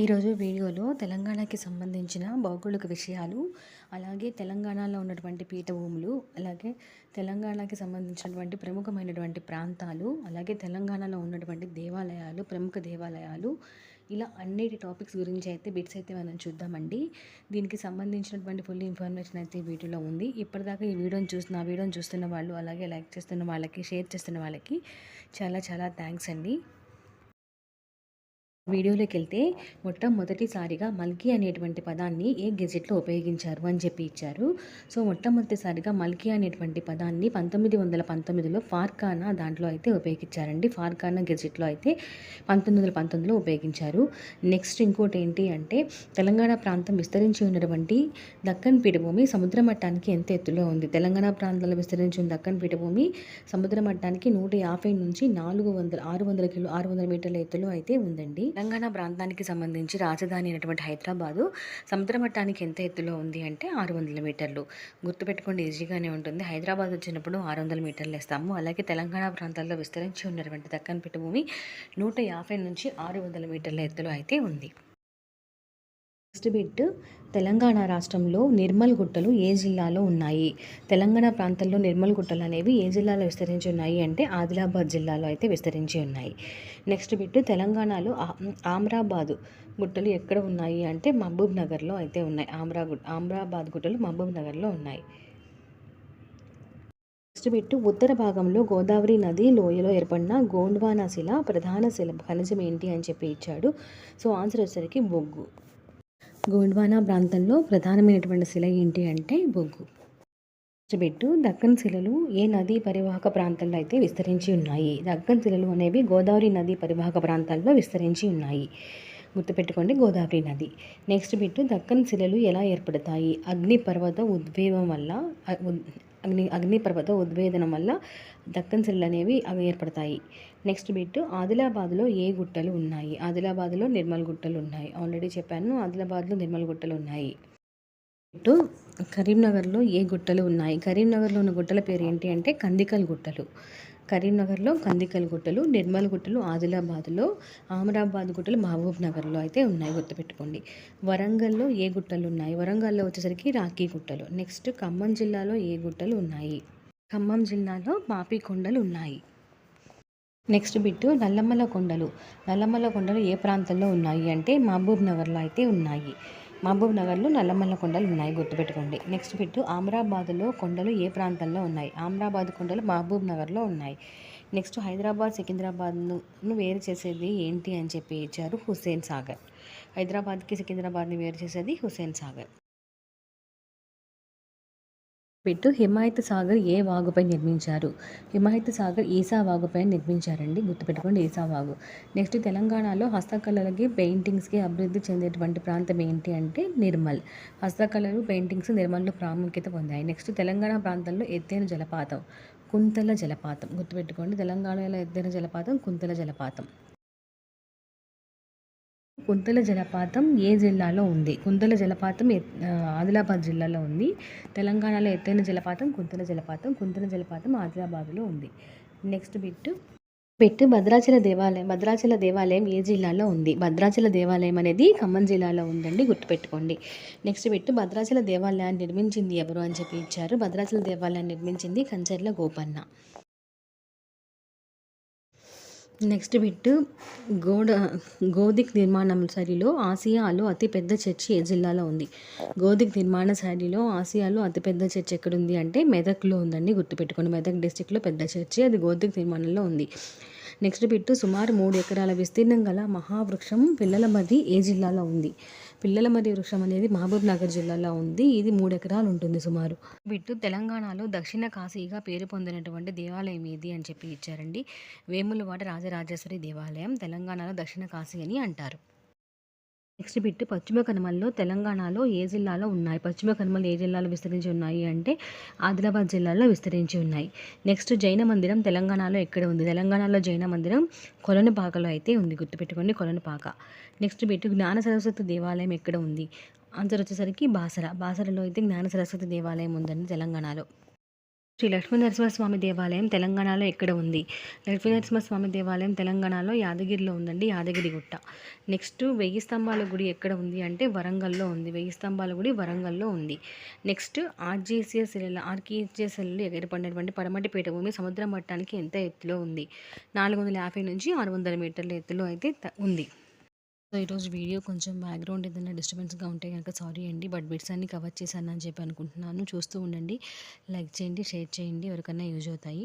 ఈరోజు వీడియోలో తెలంగాణకి సంబంధించిన భౌగోళిక విషయాలు అలాగే తెలంగాణలో ఉన్నటువంటి పీఠభూములు అలాగే తెలంగాణకి సంబంధించినటువంటి ప్రముఖమైనటువంటి ప్రాంతాలు అలాగే తెలంగాణలో ఉన్నటువంటి దేవాలయాలు ప్రముఖ దేవాలయాలు ఇలా అన్నిటి టాపిక్స్ గురించి అయితే బిట్స్ అయితే మనం చూద్దామండి. దీనికి సంబంధించినటువంటి ఫుల్ ఇన్ఫర్మేషన్ అయితే వీడియోలో ఉంది. ఇప్పటిదాకా ఈ వీడియోని చూస్తున్న వీడియోని చూస్తున్న వాళ్ళు అలాగే లైక్ చేస్తున్న వాళ్ళకి షేర్ చేస్తున్న వాళ్ళకి చాలా చాలా థ్యాంక్స్ అండి. వీడియోలోకి వెళ్తే మొట్టమొదటిసారిగా మల్కీ అనేటువంటి పదాన్ని ఏ గెజెట్లో ఉపయోగించారు అని చెప్పి ఇచ్చారు. సో మొట్టమొదటిసారిగా మల్కీ అనేటువంటి పదాన్ని పంతొమ్మిది వందల పంతొమ్మిదిలో ఫార్కానా దాంట్లో అయితే ఉపయోగించారండి. ఫార్కానా గెజెట్లో అయితే పంతొమ్మిది వందల పంతొమ్మిదిలో ఉపయోగించారు. నెక్స్ట్ ఇంకోటి ఏంటి అంటే తెలంగాణ ప్రాంతం విస్తరించి ఉన్నటువంటి దక్కన్ పీఠభూమి సముద్ర మట్టానికి ఎంత ఎత్తులో ఉంది? తెలంగాణ ప్రాంతంలో విస్తరించి ఉన్న దక్కన్ పీఠభూమి సముద్ర మట్టానికి నూట యాభై నుంచి నాలుగు వందల ఆరు వందల కిలో ఆరు వందల మీటర్ల ఎత్తులో అయితే ఉందండి. తెలంగాణ ప్రాంతానికి సంబంధించి రాజధాని అయినటువంటి హైదరాబాదు సముద్ర మట్టానికి ఎంత ఎత్తులో ఉంది అంటే ఆరు వందల మీటర్లు. గుర్తుపెట్టుకోండి ఈజీగానే ఉంటుంది. హైదరాబాద్ వచ్చినప్పుడు ఆరు వందల మీటర్లు వేస్తాము. అలాగే తెలంగాణ ప్రాంతాల్లో విస్తరించి ఉన్నటువంటి దక్కన్ భూమి నూట యాభై నుంచి ఆరు వందల మీటర్ల ఎత్తులో అయితే ఉంది. నెక్స్ట్ బిట్ తెలంగాణ రాష్ట్రంలో నిర్మల్ గుట్టలు ఏ జిల్లాలో ఉన్నాయి? తెలంగాణ ప్రాంతంలో నిర్మల్ గుట్టలు అనేవి ఏ జిల్లాలో విస్తరించి ఉన్నాయి అంటే ఆదిలాబాద్ జిల్లాలో అయితే విస్తరించి ఉన్నాయి. నెక్స్ట్ బిట్టు తెలంగాణలో ఆమ్రాబాదు గుట్టలు ఎక్కడ ఉన్నాయి అంటే మహబూబ్ నగర్లో అయితే ఉన్నాయి. ఆమ్రా ఆమ్రాబాద్ గుట్టలు మహబూబ్ నగర్లో ఉన్నాయి. నెక్స్ట్ బిట్టు ఉత్తర భాగంలో గోదావరి నది లోయలో ఏర్పడిన గోండ్వానా శిల ప్రధాన శిల ఖనిజం ఏంటి అని చెప్పి ఇచ్చాడు. సో ఆన్సర్ వచ్చేసరికి బొగ్గు. గోండ్వానా ప్రాంతంలో ప్రధానమైనటువంటి శిల ఏంటి అంటే బొగ్గు. పెట్టు దక్కన్ శిలలు ఏ నదీ పరివాహక ప్రాంతంలో అయితే విస్తరించి ఉన్నాయి? దక్కన్ శిలలు అనేవి గోదావరి నదీ పరివాహక ప్రాంతాల్లో విస్తరించి ఉన్నాయి. గుర్తుపెట్టుకోండి గోదావరి నది. నెక్స్ట్ బిట్టు దక్కన్ శిలలు ఎలా ఏర్పడతాయి? అగ్నిపర్వత ఉద్వేగం వల్ల అగ్ని అగ్నిపర్వత ఉద్వేదనం వల్ల దక్కన్ శిలలు అనేవి అవి ఏర్పడతాయి. నెక్స్ట్ బిట్ ఆదిలాబాద్లో ఏ గుట్టలు ఉన్నాయి? ఆదిలాబాద్లో నిర్మల్ గుట్టలు ఉన్నాయి. ఆల్రెడీ చెప్పాను ఆదిలాబాద్లో నిర్మల్ గుట్టలు ఉన్నాయి. ఇటు కరీంనగర్లో ఏ గుట్టలు ఉన్నాయి? కరీంనగర్లో ఉన్న గుట్టల పేరు ఏంటి అంటే కందికల్ గుట్టలు. కరీంనగర్లో కందికల్ గుట్టలు నిర్మల్ గుట్టలు ఆదిలాబాద్లో అమరాబాద్ గుట్టలు మహబూబ్ నగర్లో అయితే ఉన్నాయి గుర్తుపెట్టుకోండి. వరంగల్లో ఏ గుట్టలు ఉన్నాయి? వరంగల్లో వచ్చేసరికి రాఖీ గుట్టలు. నెక్స్ట్ ఖమ్మం జిల్లాలో ఏ గుట్టలు ఉన్నాయి? ఖమ్మం జిల్లాలో మాపి కొండలు ఉన్నాయి. నెక్స్ట్ బిట్టు నల్లమల కొండలు. నల్లమల కొండలు ఏ ప్రాంతంలో ఉన్నాయి అంటే మహబూబ్ నగర్లో అయితే ఉన్నాయి. మహబూబ్ నగర్లో నల్లమల్ల కొండలు ఉన్నాయి. గుర్తుపెట్టుకోండి. నెక్స్ట్ బిట్టు ఆమ్రాబాద్లో కొండలు ఏ ప్రాంతంలో ఉన్నాయి? ఆమ్రాబాద్ కొండలు మహబూబ్ నగర్లో ఉన్నాయి. నెక్స్ట్ హైదరాబాద్ సికింద్రాబాద్ను వేరు చేసేది ఏంటి అని చెప్పి ఇచ్చారు హుస్సేన్ సాగర్. హైదరాబాద్కి సికింద్రాబాద్ని వేరు చేసేది హుస్సేన్ సాగర్. పెట్టు హిమాయత్ సాగర్ ఏ వాగుపై నిర్మించారు? హిమాయత్ సాగర్ ఈసా వాగుపై నిర్మించారండి. గుర్తుపెట్టుకోండి ఈసా వాగు. నెక్స్ట్ తెలంగాణలో హస్తకళలకి పెయింటింగ్స్కి అభివృద్ధి చెందేటువంటి ప్రాంతం ఏంటి అంటే నిర్మల్. హస్తకళలు పెయింటింగ్స్ నిర్మల్లో ప్రాముఖ్యత పొందాయి. నెక్స్ట్ తెలంగాణ ప్రాంతంలో ఎత్తైన జలపాతం కుంతల జలపాతం. గుర్తుపెట్టుకోండి తెలంగాణలో ఎత్తైన జలపాతం కుంతల జలపాతం. కుంతల జలపాతం ఏ జిల్లాలో ఉంది? కుంతల జలపాతం ఆదిలాబాద్ జిల్లాలో ఉంది. తెలంగాణలో ఎత్తైన జలపాతం కుంతల జలపాతం కుంతల జలపాతం ఆదిలాబాద్లో ఉంది. నెక్స్ట్ బిట్ పెట్టు భద్రాచల దేవాలయం భద్రాచల దేవాలయం ఏ జిల్లాలో ఉంది? భద్రాచల దేవాలయం అనేది ఖమ్మం జిల్లాలో ఉందండి గుర్తుపెట్టుకోండి. నెక్స్ట్ పెట్టు భద్రాచల దేవాలయాన్ని నిర్మించింది ఎవరు అని చెప్పి ఇచ్చారు. భద్రాచల దేవాలయాన్ని నిర్మించింది కంచర్ల గోపన్న. నెక్స్ట్ బిట్ గోడ గోధిక్ నిర్మాణం శైలిలో ఆసియాలో అతిపెద్ద చర్చి ఏ జిల్లాలో ఉంది? గోధిక్ నిర్మాణ శైలిలో ఆసియాలో అతిపెద్ద చర్చి ఎక్కడుంది అంటే మెదక్లో ఉందండి గుర్తుపెట్టుకోండి. మెదక్ డిస్టిక్లో పెద్ద చర్చి అది గోధిక్ నిర్మాణంలో ఉంది. నెక్స్ట్ బిట్టు సుమారు మూడు ఎకరాల విస్తీర్ణం గల మహావృక్షం పిల్లల మది ఏ జిల్లాలో ఉంది? పిల్లల మది వృక్షం అనేది మహబూబ్ నగర్ జిల్లాలో ఉంది. ఇది మూడు ఎకరాలు ఉంటుంది సుమారు. బిట్టు తెలంగాణలో దక్షిణ కాశీగా పేరు పొందినటువంటి దేవాలయం ఏది అని చెప్పి ఇచ్చారండి. వేములవాడ రాజరాజేశ్వరి దేవాలయం తెలంగాణలో దక్షిణ కాశీ అని అంటారు. నెక్స్ట్ బిట్ పశ్చిమ కనుమల్లో తెలంగాణలో ఏ జిల్లాలో ఉన్నాయి? పశ్చిమ కనుమలు ఏ జిల్లాలో విస్తరించి ఉన్నాయి అంటే ఆదిలాబాద్ జిల్లాలో విస్తరించి ఉన్నాయి. నెక్స్ట్ జైన మందిరం తెలంగాణలో ఎక్కడ ఉంది? తెలంగాణలో జైన మందిరం కొలనుపాకలో అయితే ఉంది. గుర్తుపెట్టుకోండి కొలనుపాక నెక్స్ట్ బిట్ జ్ఞాన సరస్వతి దేవాలయం ఎక్కడ ఉంది? ఆన్సర్ వచ్చేసరికి బాసర. బాసరలో అయితే జ్ఞాన సరస్వతి దేవాలయం ఉందండి తెలంగాణలో. శ్రీ లక్ష్మీ నరసింహస్వామి దేవాలయం తెలంగాణలో ఎక్కడ ఉంది? లక్ష్మీ నరసింహస్వామి దేవాలయం తెలంగాణలో యాదగిరిలో ఉందండి యాదగిరి గుట్ట. నెక్స్ట్ వెయ్యి స్తంభాల గుడి ఎక్కడ ఉంది అంటే వరంగల్లో ఉంది వెయ్యి స్తంభాల గుడి వరంగల్లో ఉంది. నెక్స్ట్ ఆర్జీసీఎస్ ఆర్కేజీఎస్ ఏర్పడినటువంటి పడమటి పీఠభూమి సముద్ర మట్టానికి ఎంత ఎత్తులో ఉంది? నాలుగు వందల యాభై నుంచి ఆరు వందల మీటర్ల ఎత్తులో అయితే త- ఉంది. సో ఈరోజు వీడియో కొంచెం బ్యాక్గ్రౌండ్ ఏదైనా డిస్టర్బెన్స్గా ఉంటే కనుక సారీ అండి. బట్ బిట్స్ అన్ని కవర్ చేశాను అని చెప్పి అనుకుంటున్నాను. చూస్తూ ఉండండి. లైక్ చేయండి షేర్ చేయండి. ఎవరికైనా యూజ్ అవుతాయి.